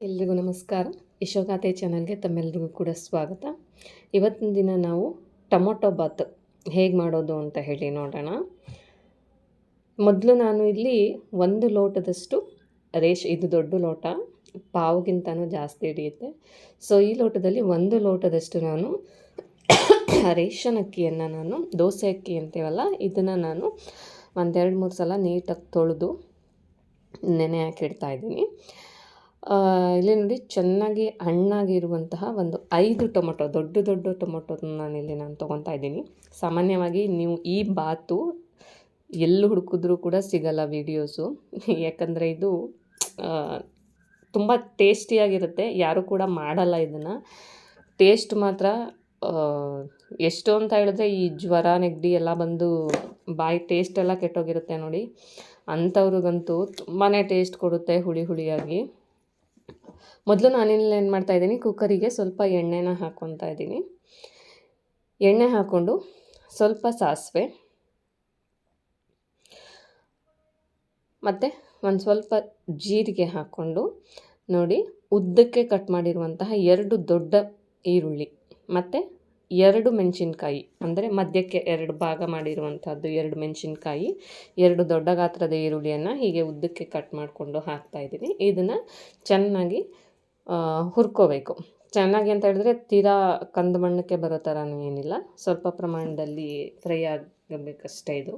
ಎಲ್ರಿಗೂ ನಮಸ್ಕಾರ. ಯಶೋಗಾಥೆ ಚಾನಲ್ಗೆ ತಮ್ಮೆಲ್ರಿಗೂ ಕೂಡ ಸ್ವಾಗತ. ಇವತ್ತಿನ ದಿನ ನಾವು ಟೊಮೊಟೊ ಬಾತ್ ಹೇಗೆ ಮಾಡೋದು ಅಂತ ಹೇಳಿ ನೋಡೋಣ. ಮೊದಲು ನಾನು ಇಲ್ಲಿ ಒಂದು ಲೋಟದಷ್ಟು ರೇಷ್ ಇದು ದೊಡ್ಡ ಲೋಟ ಪಾವುಗಿಂತನೂ ಜಾಸ್ತಿ ಹಿಡಿಯುತ್ತೆ. ಸೊ ಈ ಲೋಟದಲ್ಲಿ ಒಂದು ಲೋಟದಷ್ಟು ನಾನು ರೇಷನ್ ಅಕ್ಕಿಯನ್ನು ನಾನು ದೋಸೆ ಅಕ್ಕಿ ಅಂತೀವಲ್ಲ ಇದನ್ನು ನಾನು ಒಂದೆರಡು ಮೂರು ಸಲ ನೀಟಾಗಿ ತೊಳೆದು ನೆನೆ ಹಾಕಿಡ್ತಾ ಇದ್ದೀನಿ. ಆ, ಇಲ್ಲಿ ನೋಡಿ ಚೆನ್ನಾಗಿ ಹಣ್ಣಾಗಿರುವಂತಹ ಒಂದು ಐದು ಟೊಮೊಟೊ, ದೊಡ್ಡ ದೊಡ್ಡ ಟೊಮೊಟೊ ನಾನಿಲ್ಲಿ ನಾನು ತೊಗೊತಾ ಇದ್ದೀನಿ. ಸಾಮಾನ್ಯವಾಗಿ ನೀವು ಈ ಬಾತು ಎಲ್ಲಿ ಹುಡುಕಿದ್ರೂ ಕೂಡ ಸಿಗಲ್ಲ ವೀಡಿಯೋಸು ಯಾಕಂದರೆ ಇದು ತುಂಬ ಟೇಸ್ಟಿಯಾಗಿರುತ್ತೆ ಯಾರೂ ಕೂಡ ಮಾಡಲ್ಲ ಇದನ್ನು. ಟೇಸ್ಟ್ ಮಾತ್ರ ಎಷ್ಟು ಅಂತ ಹೇಳಿದ್ರೆ ಈ ಜ್ವರ ನೆಗಡಿ ಎಲ್ಲ ಬಂದು ಬಾಯಿ ಟೇಸ್ಟ್ ಎಲ್ಲ ಕೆಟ್ಟೋಗಿರುತ್ತೆ ನೋಡಿ. ಅಂಥವ್ರಿಗಂತೂ ತುಂಬಾ ಟೇಸ್ಟ್ ಕೊಡುತ್ತೆ ಹುಳಿ ಹುಳಿಯಾಗಿ. ಮೊದಲು ನಾನಿಲ್ಲಿ ಏನು ಮಾಡ್ತಾ ಇದ್ದೀನಿ, ಕುಕ್ಕರಿಗೆ ಸ್ವಲ್ಪ ಎಣ್ಣೆನ ಹಾಕ್ಕೊತಾ ಇದ್ದೀನಿ. ಎಣ್ಣೆ ಹಾಕ್ಕೊಂಡು ಸ್ವಲ್ಪ ಸಾಸಿವೆ. ಮತ್ತು ಒಂದು ಸ್ವಲ್ಪ ಜೀರಿಗೆ ಹಾಕ್ಕೊಂಡು ನೋಡಿ, ಉದ್ದಕ್ಕೆ ಕಟ್ ಮಾಡಿರುವಂತಹ ಎರಡು ದೊಡ್ಡ ಈರುಳ್ಳಿ. ಮತ್ತು ಎರಡು ಮೆಣಸಿನ್ಕಾಯಿ, ಅಂದರೆ ಮಧ್ಯಕ್ಕೆ ಎರಡು ಭಾಗ ಮಾಡಿರುವಂಥದ್ದು ಎರಡು ಮೆಣಸಿನ್ಕಾಯಿ, ಎರಡು ದೊಡ್ಡ ಗಾತ್ರದ ಈರುಳ್ಳಿಯನ್ನು ಹೀಗೆ ಉದ್ದಕ್ಕೆ ಕಟ್ ಮಾಡಿಕೊಂಡು ಹಾಕ್ತಾಯಿದ್ದೀನಿ ಇದನ್ನು ಚೆನ್ನಾಗಿ ಹುರ್ಕೋಬೇಕು. ಚೆನ್ನಾಗಿ ಅಂತ ಹೇಳಿದ್ರೆ ತೀರಾ ಕಂದು ಬಣ್ಣಕ್ಕೆ ಬರೋ ಥರನೂ ಏನಿಲ್ಲ. ಸ್ವಲ್ಪ ಪ್ರಮಾಣದಲ್ಲಿ ಫ್ರೈ ಆಗಬೇಕಷ್ಟೇ ಇದು.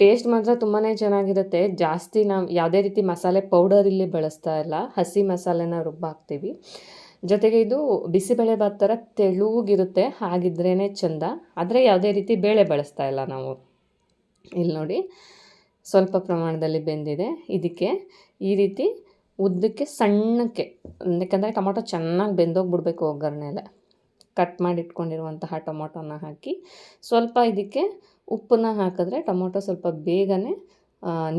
ಟೇಸ್ಟ್ ಮಾತ್ರ ತುಂಬಾ ಚೆನ್ನಾಗಿರುತ್ತೆ. ಜಾಸ್ತಿ ನಾವು ಯಾವುದೇ ರೀತಿ ಮಸಾಲೆ ಪೌಡರ್ ಇಲ್ಲಿ ಬಳಸ್ತಾ ಇಲ್ಲ. ಹಸಿ ಮಸಾಲೆನ ರುಬ್ಬಾಕ್ತೀವಿ. ಜೊತೆಗೆ ಇದು ಬಿಸಿಬೇಳೆ ಭಾತ್ ಥರ ತೆಳುಗಿರುತ್ತೆ ಹಾಗಿದ್ರೇ ಚೆಂದ. ಆದರೆ ಯಾವುದೇ ರೀತಿ ಬೇಳೆ ಬಳಸ್ತಾ ಇಲ್ಲ ನಾವು. ಇಲ್ಲಿ ನೋಡಿ, ಸ್ವಲ್ಪ ಪ್ರಮಾಣದಲ್ಲಿ ಬೆಂದಿದೆ. ಇದಕ್ಕೆ ಈ ರೀತಿ ಉದ್ದಕ್ಕೆ ಸಣ್ಣಕ್ಕೆ, ಯಾಕಂದರೆ ಟೊಮೊಟೊ ಚೆನ್ನಾಗಿ ಬೆಂದೋಗ್ಬಿಡ್ಬೇಕು ಒಗ್ಗರಣೆಲೆ ಕಟ್ ಮಾಡಿ ಇಟ್ಕೊಂಡಿರುವಂತಹ ಟೊಮೊಟೊನ ಹಾಕಿ, ಸ್ವಲ್ಪ ಇದಕ್ಕೆ ಉಪ್ಪನ್ನ ಹಾಕಿದ್ರೆ ಟೊಮೊಟೊ ಸ್ವಲ್ಪ ಬೇಗನೆ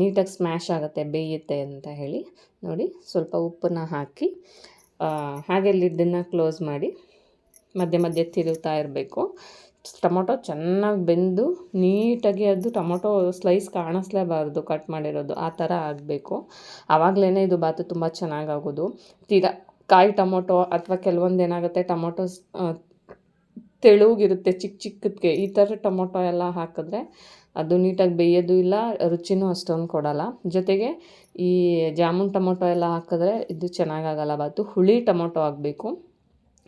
ನೀಟಾಗಿ ಸ್ಮ್ಯಾಶ್ ಆಗುತ್ತೆ, ಬೇಯುತ್ತೆ ಅಂತ ಹೇಳಿ. ನೋಡಿ, ಸ್ವಲ್ಪ ಉಪ್ಪನ್ನ ಹಾಕಿ ಹಾಗೆ ಲಿಡ್ಡನ್ನು ಕ್ಲೋಸ್ ಮಾಡಿ ಮಧ್ಯೆ ಮಧ್ಯೆ ತಿರುಗ್ತಾ ಇರಬೇಕು. ಟೊಮೊಟೊ ಚೆನ್ನಾಗಿ ಬೆಂದು ನೀಟಾಗಿ ಅದು ಟೊಮೊಟೊ ಸ್ಲೈಸ್ ಕಾಣಿಸ್ಲೇಬಾರ್ದು ಕಟ್ ಮಾಡಿರೋದು. ಆ ಥರ ಆಗಬೇಕು. ಆವಾಗಲೇ ಇದು ಬಾತು ತುಂಬ ಚೆನ್ನಾಗಾಗೋದು. ತೀರಾ ಕಾಯಿ ಟೊಮೊಟೊ ಅಥವಾ ಕೆಲವೊಂದು ಏನಾಗುತ್ತೆ, ಟೊಮೊಟೊ ತೆಳುಗಿರುತ್ತೆ ಚಿಕ್ಕ ಚಿಕ್ಕದಕ್ಕೆ ಈ ಥರ ಟೊಮೊಟೊ ಎಲ್ಲ ಹಾಕಿದ್ರೆ ಅದು ನೀಟಾಗಿ ಬೇಯೋದು ಇಲ್ಲ, ರುಚಿನೂ ಅಷ್ಟೊಂದು ಕೊಡಲ್ಲ. ಜೊತೆಗೆ ಈ ಜಾಮೂನ್ ಟೊಮೊಟೊ ಎಲ್ಲ ಹಾಕಿದ್ರೆ ಇದು ಚೆನ್ನಾಗಾಗಲ್ಲ. ಬಾತು ಹುಳಿ ಟೊಮೊಟೊ ಆಗಬೇಕು.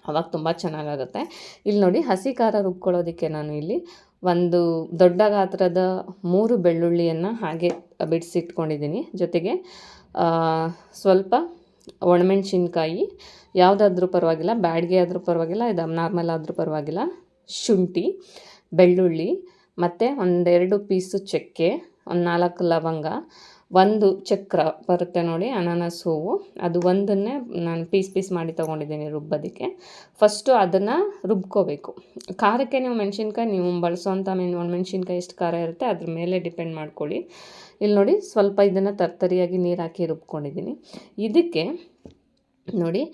ಅವಾಗ ತುಂಬ ಚೆನ್ನಾಗಾಗುತ್ತೆ. ಇಲ್ಲಿ ನೋಡಿ ಹಸಿ ಖಾರ ರುಬ್ಕೊಳ್ಳೋದಕ್ಕೆ ನಾನು ಇಲ್ಲಿ ಒಂದು ದೊಡ್ಡ ಗಾತ್ರದ ಮೂರು ಬೆಳ್ಳುಳ್ಳಿಯನ್ನು ಹಾಗೆ ಬಿಡಿಸಿಟ್ಕೊಂಡಿದ್ದೀನಿ. ಜೊತೆಗೆ ಸ್ವಲ್ಪ ಒಣಮೆಣ್ಸಿನ್ಕಾಯಿ, ಯಾವುದಾದ್ರೂ ಪರವಾಗಿಲ್ಲ ಬ್ಯಾಡ್ಗೆ ಆದರೂ ಪರವಾಗಿಲ್ಲ, ಇದು ನಾರ್ಮಲ್ ಆದರೂ ಪರವಾಗಿಲ್ಲ, ಶುಂಠಿ, ಬೆಳ್ಳುಳ್ಳಿ ಮತ್ತು ಒಂದೆರಡು ಪೀಸು ಚಕ್ಕೆ, ಒಂದು ನಾಲ್ಕು ಲವಂಗ, ಒಂದು ಚಕ್ರ ಬರುತ್ತೆ ನೋಡಿ, ಅನಾನಸ್ ಹೂವು. ಅದು ಒಂದನ್ನೇ ನಾನು ಪೀಸ್ ಪೀಸ್ ಮಾಡಿ ತೊಗೊಂಡಿದ್ದೀನಿ ರುಬ್ಬೋದಕ್ಕೆ. ಫಸ್ಟು ಅದನ್ನು ರುಬ್ಕೋಬೇಕು. ಖಾರಕ್ಕೆ ನೀವು ಮೆಣಸಿನ್ಕಾಯಿ, ನೀವು ಬಳಸೋವಂಥ ಮೆಣ್ ಒಣಮೆಣ್ಸಿನ್ಕಾಯಿ ಎಷ್ಟು ಖಾರ ಇರುತ್ತೆ, ಅದ್ರ ಮೇಲೆ ಡಿಪೆಂಡ್ ಮಾಡ್ಕೊಳ್ಳಿ. ಇಲ್ಲಿ ನೋಡಿ, ಸ್ವಲ್ಪ ಇದನ್ನು ತರ್ತರಿಯಾಗಿ ನೀರು ಹಾಕಿ ರುಬ್ಕೊಂಡಿದ್ದೀನಿ. ಇದಕ್ಕೆ ನೋಡಿ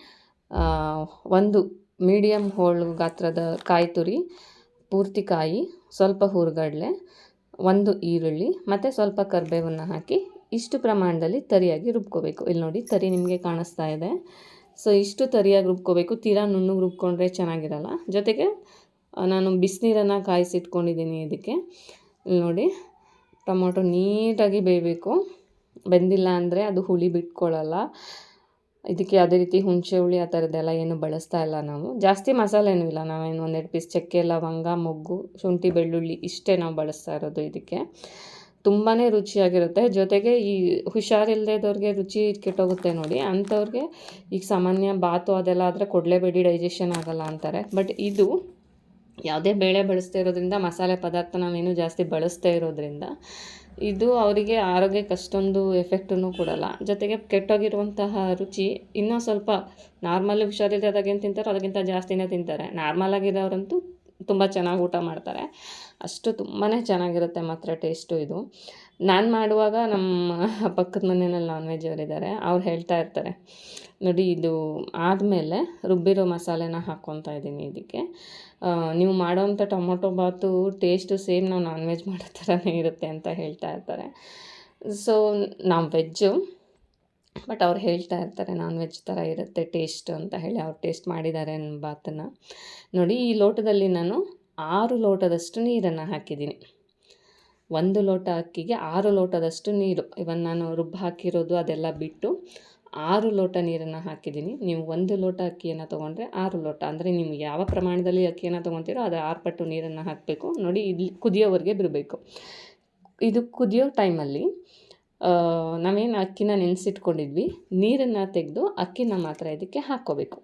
ಒಂದು ಮೀಡಿಯಮ್ ಹೋಳು ಗಾತ್ರದ ಕಾಯಿ ತುರಿ ಪೂರ್ತಿ ಕಾಯಿ ಸ್ವಲ್ಪ ಹುರುಗಡಲೆ, ಒಂದು ಈರುಳ್ಳಿ ಮತ್ತು ಸ್ವಲ್ಪ ಕರಿಬೇವನ್ನು ಹಾಕಿ ಇಷ್ಟು ಪ್ರಮಾಣದಲ್ಲಿ ತರಿಯಾಗಿ ರುಬ್ಕೋಬೇಕು. ಇಲ್ಲಿ ನೋಡಿ ತರಿ ನಿಮಗೆ ಕಾಣಿಸ್ತಾ ಇದೆ. ಸೊ, ಇಷ್ಟು ತರಿಯಾಗಿ ರುಬ್ಕೋಬೇಕು. ತೀರಾ ನುಣ್ಣಗೆ ರುಬ್ಕೊಂಡ್ರೆ ಚೆನ್ನಾಗಿರಲ್ಲ. ಜೊತೆಗೆ ನಾನು ಬಿಸಿನೀರನ್ನು ಕಾಯಿಸಿಟ್ಕೊಂಡಿದ್ದೀನಿ ಇದಕ್ಕೆ. ಇಲ್ಲಿ ನೋಡಿ, ಟೊಮೊಟೊ ನೀಟಾಗಿ ಬೇಯಬೇಕು. ಬೆಂದಿಲ್ಲ ಅಂದರೆ ಅದು ಹುಳಿ ಬಿಟ್ಕೊಳ್ಳಲ್ಲ. ಇದಕ್ಕೆ ಯಾವುದೇ ರೀತಿ ಹುಣಸೆ ಹುಳಿ ಆ ಥರದ್ದೆಲ್ಲ ಏನು ಬಳಸ್ತಾ ಇಲ್ಲ ನಾವು. ಜಾಸ್ತಿ ಮಸಾಲೆ ಏನೂ ಇಲ್ಲ. ನಾವೇನು ಒಂದೆರಡು ಪೀಸ್ ಚಕ್ಕೆ, ಲವಂಗ, ಮೊಗ್ಗು, ಶುಂಠಿ, ಬೆಳ್ಳುಳ್ಳಿ ಇಷ್ಟೇ ನಾವು ಬಳಸ್ತಾ ಇರೋದು ಇದಕ್ಕೆ. ತುಂಬಾ ರುಚಿಯಾಗಿರುತ್ತೆ. ಜೊತೆಗೆ ಈ ಹುಷಾರಿಲ್ಲದೇದವ್ರಿಗೆ ರುಚಿ ಕೆಟ್ಟೋಗುತ್ತೆ ನೋಡಿ. ಅಂಥವ್ರಿಗೆ ಈಗ ಸಾಮಾನ್ಯ ಬಾತು ಅದೆಲ್ಲ ಆದರೆ ಕೊಡಲೇಬೇಡಿ ಡೈಜೆಷನ್ ಆಗಲ್ಲ ಅಂತಾರೆ. ಬಟ್ ಇದು ಯಾವುದೇ ಬೇಳೆ ಬಳಸ್ತಾ ಇರೋದ್ರಿಂದ, ಮಸಾಲೆ ಪದಾರ್ಥ ನಾವೇನು ಜಾಸ್ತಿ ಬಳಸ್ತಾ ಇರೋದ್ರಿಂದ ಇದು ಅವರಿಗೆ ಆರೋಗ್ಯಕ್ಕೆ ಅಷ್ಟೊಂದು ಎಫೆಕ್ಟನ್ನು ಕೊಡಲ್ಲ. ಜೊತೆಗೆ ಕೆಟ್ಟೋಗಿರುವಂತಹ ರುಚಿ ಇನ್ನೂ ಸ್ವಲ್ಪ ನಾರ್ಮಲ್ ಹುಷಾರಿಲ್ಲದಾಗೇನು ತಿಂತಾರೋ ಅದಕ್ಕಿಂತ ಜಾಸ್ತಿನೇ ತಿಂತಾರೆ. ನಾರ್ಮಲ್ ಆಗಿರೋರಂತೂ ತುಂಬ ಚೆನ್ನಾಗಿ ಊಟ ಮಾಡ್ತಾರೆ. ಅಷ್ಟು ತುಂಬಾ ಚೆನ್ನಾಗಿರುತ್ತೆ ಮಾತ್ರ ಟೇಸ್ಟು ಇದು. ನಾನು ಮಾಡುವಾಗ ನಮ್ಮ ಪಕ್ಕದ ಮನೆಯಲ್ಲಿ ನಾನ್ ವೆಜ್ ಅವರಿದ್ದಾರೆ. ಅವ್ರು ಹೇಳ್ತಾ ಇರ್ತಾರೆ, ನೋಡಿ ಇದು ಆದಮೇಲೆ ರುಬ್ಬಿರೋ ಮಸಾಲೆನ ಹಾಕ್ಕೊತಾ ಇದ್ದೀನಿ ಇದಕ್ಕೆ. ನೀವು ಮಾಡೋವಂಥ ಟೊಮೊಟೊ ಬಾತು ಟೇಸ್ಟು ಸೇಮ್ ನಾವು ನಾನ್ ವೆಜ್ ಮಾಡೋ ಥರನೇ ಇರುತ್ತೆ ಅಂತ ಹೇಳ್ತಾ ಇರ್ತಾರೆ. ಸೊ, ನಾವು ವೆಜ್ಜು, ಬಟ್ ಅವ್ರು ಹೇಳ್ತಾ ಇರ್ತಾರೆ ನಾನ್ ವೆಜ್ ಥರ ಇರುತ್ತೆ, ಟೇಸ್ಟ್ ಅಂತ ಹೇಳಿ ಅವ್ರು ಟೇಸ್ಟ್ ಮಾಡಿದ್ದಾರೆ ಬಾತನ್ನು. ನೋಡಿ, ಈ ಲೋಟದಲ್ಲಿ ನಾನು ಆರು ಲೋಟದಷ್ಟು ನೀರನ್ನು ಹಾಕಿದ್ದೀನಿ. ಒಂದು ಲೋಟ ಅಕ್ಕಿಗೆ ಆರು ಲೋಟದಷ್ಟು ನೀರು. ಇವನ್ ನಾನು ರುಬ್ಬು ಹಾಕಿರೋದು ಅದೆಲ್ಲ ಬಿಟ್ಟು ಆರು ಲೋಟ ನೀರನ್ನು ಹಾಕಿದ್ದೀನಿ. ನೀವು ಒಂದು ಲೋಟ ಅಕ್ಕಿಯನ್ನು ತೊಗೊಂಡ್ರೆ ಆರು ಲೋಟ. ಅಂದರೆ ನಿಮ್ಗೆ ಯಾವ ಪ್ರಮಾಣದಲ್ಲಿ ಅಕ್ಕಿಯನ್ನು ತೊಗೊತೀರೋ ಅದು ಆರು ಪಟ್ಟು ನೀರನ್ನು ಹಾಕಬೇಕು. ನೋಡಿ, ಇಲ್ಲಿ ಕುದಿಯೋವರೆಗೆ ಬಿಡಬೇಕು ಇದು ಕುದಿಯೋ ಟೈಮಲ್ಲಿ ನಾವೇನು ಅಕ್ಕಿನ ನೆನೆಸಿಟ್ಕೊಂಡಿದ್ವಿ. ನೀರನ್ನು ತೆಗೆದು ಅಕ್ಕಿನ ಮಾತ್ರ ಇದಕ್ಕೆ ಹಾಕ್ಕೋಬೇಕು.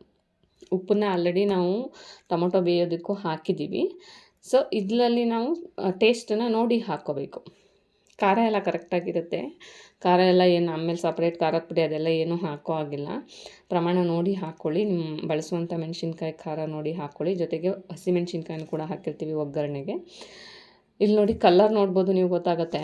ಉಪ್ಪನ್ನ ಆಲ್ರೆಡಿ ನಾವು ಟೊಮೊಟೊ ಬೇಯೋದಕ್ಕೂ ಹಾಕಿದ್ದೀವಿ. ಸೊ, ಇದರಲ್ಲಿ ನಾವು ಟೇಸ್ಟನ್ನು ನೋಡಿ ಹಾಕ್ಕೋಬೇಕು. ಖಾರ ಎಲ್ಲ ಕರೆಕ್ಟಾಗಿರುತ್ತೆ ಖಾರ ಎಲ್ಲ ಏನು ಆಮೇಲೆ ಸಪ್ರೇಟ್ ಖಾರದ ಪುಡಿ ಅದೆಲ್ಲ ಏನೂ ಹಾಕೋ ಆಗಿಲ್ಲ ಪ್ರಮಾಣ ನೋಡಿ ಹಾಕ್ಕೊಳ್ಳಿ ನಿಮ್ಮ ಬಳಸುವಂಥ ಮೆಣಸಿನ್ಕಾಯಿ ಖಾರ ನೋಡಿ ಹಾಕ್ಕೊಳ್ಳಿ ಜೊತೆಗೆ ಹಸಿಮೆಣ್ಸಿನ್ಕಾಯಿನೂ ಕೂಡ ಹಾಕಿರ್ತೀವಿ ಒಗ್ಗರಣೆಗೆ. ಇಲ್ಲಿ ನೋಡಿ ಕಲ್ಲರ್ ನೋಡ್ಬೋದು ನೀವು ಗೊತ್ತಾಗುತ್ತೆ.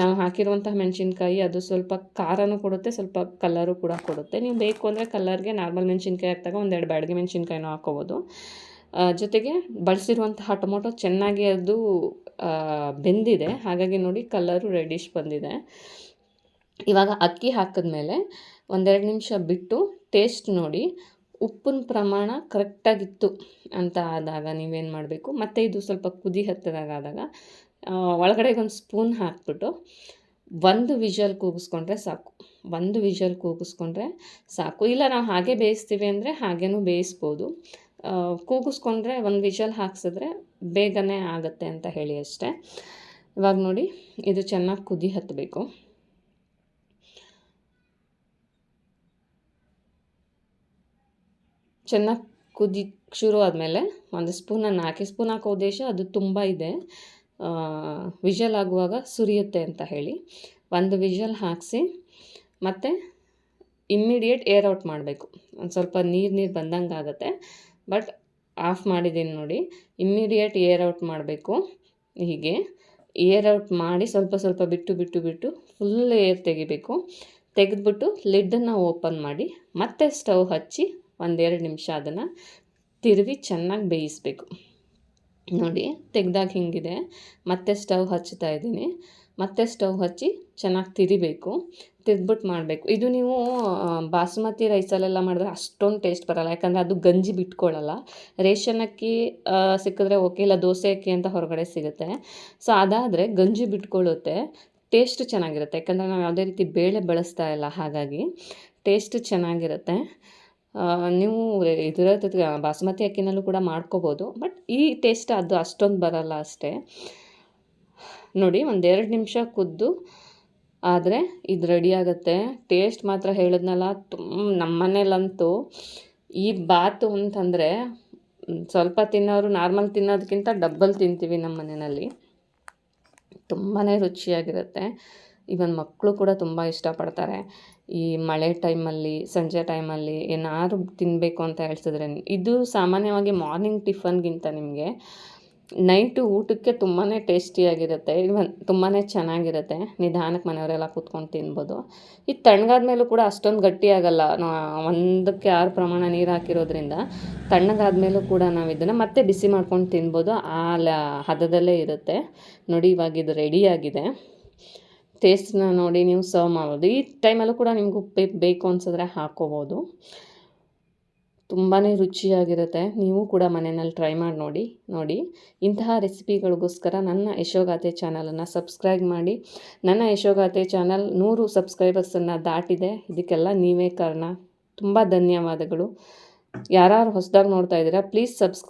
ನಾವು ಹಾಕಿರುವಂತಹ ಮೆಣಸಿನ್ಕಾಯಿ ಅದು ಸ್ವಲ್ಪ ಖಾರನೂ ಕೊಡುತ್ತೆ, ಸ್ವಲ್ಪ ಕಲ್ಲರು ಕೂಡ ಕೊಡುತ್ತೆ. ನೀವು ಬೇಕು ಅಂದರೆ ಕಲ್ಲರ್ಗೆ ನಾರ್ಮಲ್ ಮೆಣಸಿನ್ಕಾಯಿ ಹಾಕಿದಾಗ ಒಂದೆರಡು ಬ್ಯಾಡಿಗೆ ಮೆಣಸಿನ್ಕಾಯಿನೂ ಹಾಕ್ಕೋಬೋದು ಜೊತೆಗೆ ಬಳಸಿರುವಂತಹ ಟೊಮೊಟೊ ಚೆನ್ನಾಗಿ ಅದು ಬೆಂದಿದೆ. ಹಾಗಾಗಿ ನೋಡಿ ಕಲ್ಲರು ರೆಡಿಶ್ ಬಂದಿದೆ. ಇವಾಗ ಅಕ್ಕಿ ಹಾಕಿದ್ಮೇಲೆ ಒಂದೆರಡು ನಿಮಿಷ ಬಿಟ್ಟು ಟೇಸ್ಟ್ ನೋಡಿ. ಉಪ್ಪಿನ ಪ್ರಮಾಣ ಕರೆಕ್ಟಾಗಿತ್ತು ಅಂತ ಆದಾಗ ನೀವೇನು ಮಾಡಬೇಕು? ಮತ್ತು ಇದು ಸ್ವಲ್ಪ ಕುದಿ ಹತ್ತದಾಗಾದಾಗ ಒಳಗಡೆಗೆ ಒಂದು ಸ್ಪೂನ್ ಹಾಕ್ಬಿಟ್ಟು ಒಂದು ವಿಷಲ್ ಕೂಗಿಸ್ಕೊಂಡ್ರೆ ಸಾಕು. ಒಂದು ವಿಷಲ್ ಕೂಗಿಸ್ಕೊಂಡ್ರೆ ಸಾಕು. ಇಲ್ಲ, ನಾವು ಹಾಗೆ ಬೇಯಿಸ್ತೀವಿ ಅಂದರೆ ಹಾಗೇನೂ ಬೇಯಿಸ್ಬೋದು. ಕೂಗಿಸ್ಕೊಂಡ್ರೆ ಒಂದು ವಿಷಲ್ ಹಾಕ್ಸಿದ್ರೆ ಬೇಗನೆ ಆಗುತ್ತೆ ಅಂತ ಹೇಳಿ ಅಷ್ಟೇ. ಇವಾಗ ನೋಡಿ, ಇದು ಚೆನ್ನಾಗಿ ಕುದಿ ಹತ್ತಬೇಕು ಚೆನ್ನಾಗಿ ಕುದಿ ಶುರು ಆದಮೇಲೆ ಒಂದು ಸ್ಪೂನನ್ನು ಹಾಕಿ, ಸ್ಪೂನ್ ಹಾಕೋ ಉದ್ದೇಶ ಅದು ತುಂಬ ಇದೆ. ವಿಷಲ್ ಆಗುವಾಗ ಸುರಿಯುತ್ತೆ ಅಂತ ಹೇಳಿ. ಒಂದು ವಿಷಲ್ ಹಾಕಿಸಿ, ಮತ್ತು ಇಮ್ಮಿಡಿಯೇಟ್ ಏರ್ ಔಟ್ ಮಾಡಬೇಕು. ಒಂದು ಸ್ವಲ್ಪ ನೀರು ನೀರು ಬಂದಂಗೆ ಆಗುತ್ತೆ. ಬಟ್ ಆಫ್ ಮಾಡಿದ್ದೀನಿ ನೋಡಿ. ಇಮ್ಮಿಡಿಯೇಟ್ ಏರ್ ಔಟ್ ಮಾಡಬೇಕು. ಹೀಗೆ ಏರ್ ಔಟ್ ಮಾಡಿ ಸ್ವಲ್ಪ ಸ್ವಲ್ಪ ಬಿಟ್ಟು ಬಿಟ್ಟು ಬಿಟ್ಟು ಫುಲ್ ಏರ್ ತೆಗಿಬೇಕು. ತೆಗೆದ್ಬಿಟ್ಟು ಲಿಡ್ಡನ್ನು ಓಪನ್ ಮಾಡಿ ಮತ್ತೆ ಸ್ಟವ್ ಹಚ್ಚಿ ಒಂದೆರಡು ನಿಮಿಷ ಅದನ್ನು ತಿರುವಿ ಚೆನ್ನಾಗಿ ಬೇಯಿಸಬೇಕು. ನೋಡಿ, ತೆಗ್ದಾಗ ಹಿಂಗಿದೆ. ಮತ್ತೆ ಸ್ಟವ್ ಹಚ್ತಾ ಇದ್ದೀನಿ. ಮತ್ತೆ ಸ್ಟವ್ ಹಚ್ಚಿ ಚೆನ್ನಾಗಿ ತಿರಿಬೇಕು ತಿರ್ದ್ಬಿಟ್ಟು ಮಾಡಬೇಕು. ಇದು ನೀವು ಬಾಸುಮತಿ ರೈಸಲ್ಲೆಲ್ಲ ಮಾಡಿದ್ರೆ ಅಷ್ಟೊಂದು ಟೇಸ್ಟ್ ಬರೋಲ್ಲ. ಯಾಕಂದರೆ ಅದು ಗಂಜಿ ಬಿಟ್ಕೊಳ್ಳಲ್ಲ ರೇಷನ್ ಅಕ್ಕಿ ಸಿಕ್ಕಿದ್ರೆ ಓಕೆ, ಇಲ್ಲ ದೋಸೆ ಅಕ್ಕಿ ಅಂತ ಹೊರಗಡೆ ಸಿಗುತ್ತೆ. ಸೊ ಅದಾದರೆ ಗಂಜಿ ಬಿಟ್ಕೊಳ್ಳುತ್ತೆ ಟೇಸ್ಟ್ ಚೆನ್ನಾಗಿರುತ್ತೆ. ಯಾಕಂದರೆ ನಾವು ಯಾವುದೇ ರೀತಿ ಬೇಳೆ ಬಳಸ್ತಾ ಇಲ್ಲ, ಹಾಗಾಗಿ ಟೇಸ್ಟ್ ಚೆನ್ನಾಗಿರುತ್ತೆ. ನೀವು ಇದರ ಬಾಸುಮತಿ ಅಕ್ಕಿನಲ್ಲೂ ಕೂಡ ಮಾಡ್ಕೋಬೋದು. ಬಟ್ ಈ ಟೇಸ್ಟ್ ಅದು ಅಷ್ಟೊಂದು ಬರಲ್ಲ ಅಷ್ಟೇ. ನೋಡಿ, ಒಂದೆರಡು ನಿಮಿಷ ಕುದ್ದು, ಆದರೆ ಇದು ರೆಡಿ ಆಗುತ್ತೆ. ಟೇಸ್ಟ್ ಮಾತ್ರ ಹೇಳಿದ್ನಲ್ಲ, ತುಂಬ ನಮ್ಮ ಮನೇಲಂತೂ ಈ ಬಾತು ಅಂತಂದರೆ ಸ್ವಲ್ಪ ತಿನ್ನೋರು ನಾರ್ಮಲ್ ತಿನ್ನೋದಕ್ಕಿಂತ ಡಬ್ಬಲ್ ತಿಂತೀವಿ ನಮ್ಮ ಮನೆಯಲ್ಲಿ ತುಂಬಾ ರುಚಿಯಾಗಿರುತ್ತೆ. ಇವನ್ ಮಕ್ಕಳು ಕೂಡ ತುಂಬ ಇಷ್ಟಪಡ್ತಾರೆ. ಈ ಮಳೆ ಟೈಮಲ್ಲಿ, ಸಂಜೆ ಟೈಮಲ್ಲಿ ಏನಾದ್ರು ತಿನ್ನಬೇಕು ಅಂತ ಹೇಳ್ತಿದ್ರೆ ಇದು ಸಾಮಾನ್ಯವಾಗಿ ಮಾರ್ನಿಂಗ್ ಟಿಫನ್ಗಿಂತ ನಿಮಗೆ ನೈಟು ಊಟಕ್ಕೆ ತುಂಬಾ ಟೇಸ್ಟಿಯಾಗಿರುತ್ತೆ ಇವನ್ ತುಂಬಾ ಚೆನ್ನಾಗಿರುತ್ತೆ. ನಿಧಾನಕ್ಕೆ ಮನೆಯವರೆಲ್ಲ ಕೂತ್ಕೊಂಡು ತಿನ್ಬೋದು. ಇದು ತಣ್ಣಗಾದ ಮೇಲೂ ಕೂಡ ಅಷ್ಟೊಂದು ಗಟ್ಟಿಯಾಗಲ್ಲ ಒಂದಕ್ಕೆ ಆರು ಪ್ರಮಾಣ ನೀರು ಹಾಕಿರೋದ್ರಿಂದ ತಣ್ಣಗಾದ ಮೇಲೂ ಕೂಡ ನಾವು ಇದನ್ನು ಮತ್ತೆ ಬಿಸಿ ಮಾಡ್ಕೊಂಡು ತಿನ್ಬೋದು. ಆ ಹದದಲ್ಲೇ ಇರುತ್ತೆ. ನೋಡಿ, ಇವಾಗ ಇದು ರೆಡಿಯಾಗಿದೆ ಟೇಸ್ಟ್ನ ನೋಡಿ ನೀವು ಸರ್ವ್ ಮಾಡ್ಬೋದು. ಈ ಟೈಮಲ್ಲೂ ಕೂಡ ನಿಮ್ಗೆ ಉಪ್ಪು ಬೇಕು ಅನ್ಸಿದ್ರೆ ಹಾಕ್ಕೋಬೋದು ತುಂಬಾ ರುಚಿಯಾಗಿರುತ್ತೆ. ನೀವು ಕೂಡ ಮನೆಯಲ್ಲಿ ಟ್ರೈ ಮಾಡಿ ನೋಡಿ ನೋಡಿ. ಇಂತಹ ರೆಸಿಪಿಗಳಿಗೋಸ್ಕರ ನನ್ನ ಯಶೋಗಾತೆ ಚಾನಲನ್ನು ಸಬ್ಸ್ಕ್ರೈಬ್ ಮಾಡಿ. ನನ್ನ ಯಶೋಗಾತೆ ಚಾನಲ್ ನೂರು ಸಬ್ಸ್ಕ್ರೈಬರ್ಸನ್ನು ದಾಟಿದೆ. ಇದಕ್ಕೆಲ್ಲ ನೀವೇ ಕಾರಣ. ತುಂಬ ಧನ್ಯವಾದಗಳು. ಯಾರು ಹೊಸದಾಗಿ ನೋಡ್ತಾ ಇದ್ದೀರಾ ಪ್ಲೀಸ್ ಸಬ್ಸ್